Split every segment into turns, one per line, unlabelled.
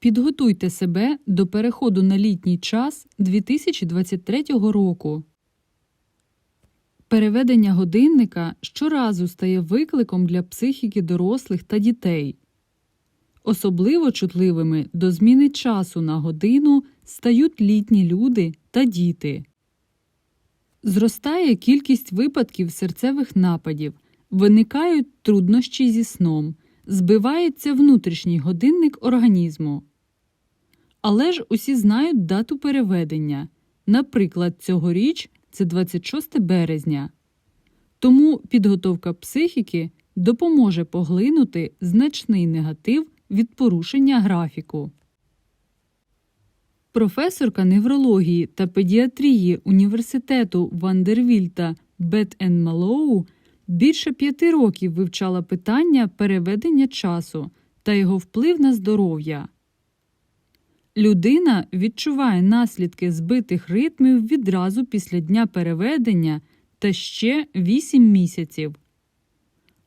Підготуйте себе до переходу на літній час 2023 року. Переведення годинника щоразу стає викликом для психіки дорослих та дітей. Особливо чутливими до зміни часу на годину стають літні люди та діти. Зростає кількість випадків серцевих нападів, виникають труднощі зі сном, збивається внутрішній годинник організму. Але ж усі знають дату переведення. Наприклад, цьогоріч це 26 березня. Тому підготовка психіки допоможе поглинути значний негатив від порушення графіку. Професорка неврології та педіатрії університету Вандервільта Бет-Ен Малоу більше п'яти років вивчала питання переведення часу та його вплив на здоров'я. Людина відчуває наслідки збитих ритмів відразу після дня переведення та ще 8 місяців.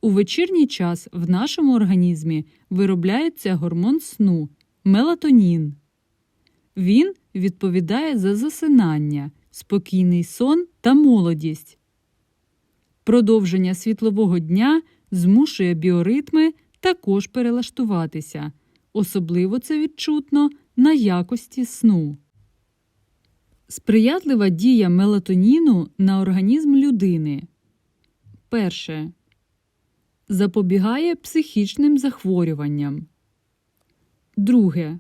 У вечірній час в нашому організмі виробляється гормон сну мелатонін. Він відповідає за засинання, спокійний сон та молодість. Продовження світлового дня змушує біоритми також перелаштуватися. Особливо це відчутно на якості сну. Сприятлива дія мелатоніну на організм людини. Перше. Запобігає психічним захворюванням. Друге.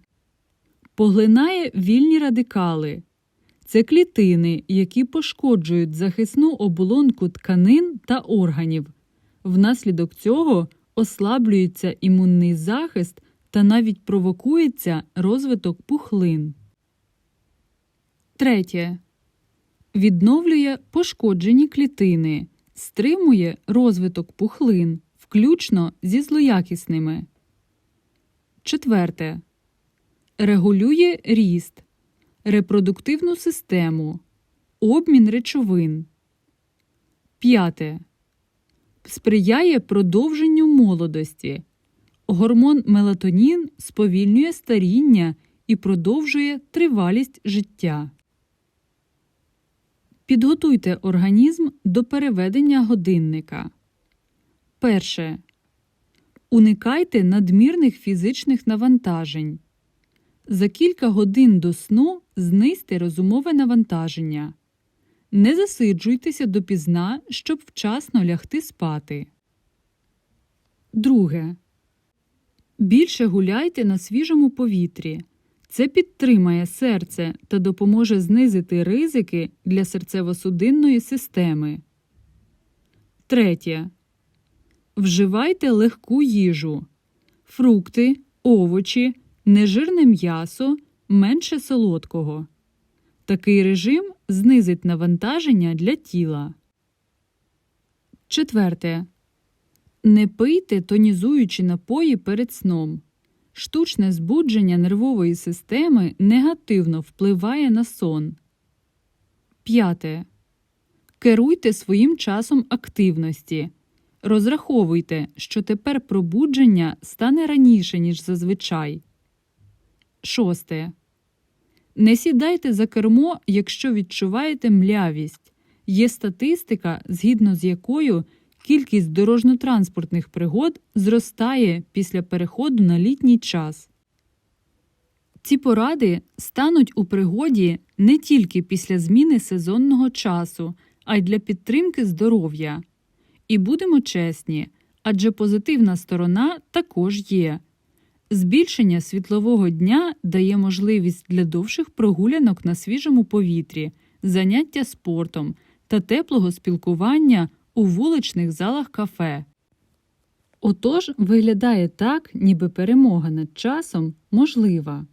Поглинає вільні радикали. Це клітини, які пошкоджують захисну оболонку тканин та органів. Внаслідок цього ослаблюється імунний захист та навіть провокується розвиток пухлин. Третє. Відновлює пошкоджені клітини, стримує розвиток пухлин, включно зі злоякісними. Четверте. Регулює ріст, репродуктивну систему, обмін речовин. П'яте. Сприяє продовженню молодості. Гормон мелатонін сповільнює старіння і продовжує тривалість життя. Підготуйте організм до переведення годинника. Перше. Уникайте надмірних фізичних навантажень. За кілька годин до сну знизьте розумове навантаження. Не засиджуйтеся допізна, щоб вчасно лягти спати. Друге. Більше гуляйте на свіжому повітрі. Це підтримає серце та допоможе знизити ризики для серцево-судинної системи. Третє. Вживайте легку їжу. Фрукти, овочі, нежирне м'ясо, менше солодкого. Такий режим знизить навантаження для тіла. Четверте. Не пийте тонізуючі напої перед сном. Штучне збудження нервової системи негативно впливає на сон. П'яте. Керуйте своїм часом активності. Розраховуйте, що тепер пробудження стане раніше, ніж зазвичай. Шосте. Не сідайте за кермо, якщо відчуваєте млявість. Є статистика, згідно з якою кількість дорожньо-транспортних пригод зростає після переходу на літній час. Ці поради стануть у пригоді не тільки після зміни сезонного часу, а й для підтримки здоров'я. І будемо чесні, адже позитивна сторона також є. Збільшення світлового дня дає можливість для довших прогулянок на свіжому повітрі, заняття спортом та теплого спілкування у вуличних залах кафе. Отож, виглядає так, ніби перемога над часом можлива.